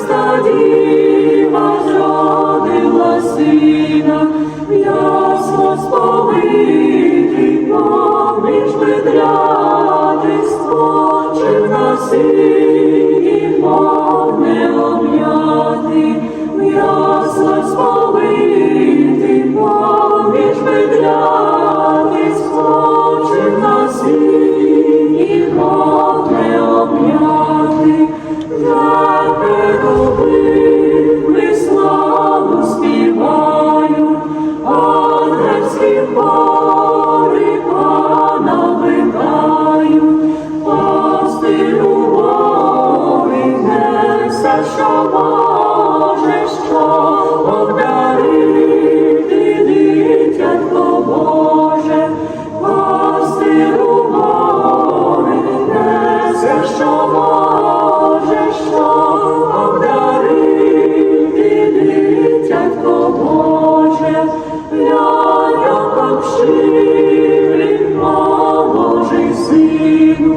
Христа діва сина, ясно сповити, поміж видряти, спочив на сині, мов несе, що може, що обдарити дитятко Боже, пастиру Божий несе, що може, що обдарити дитятко Яньоком щирим положи сину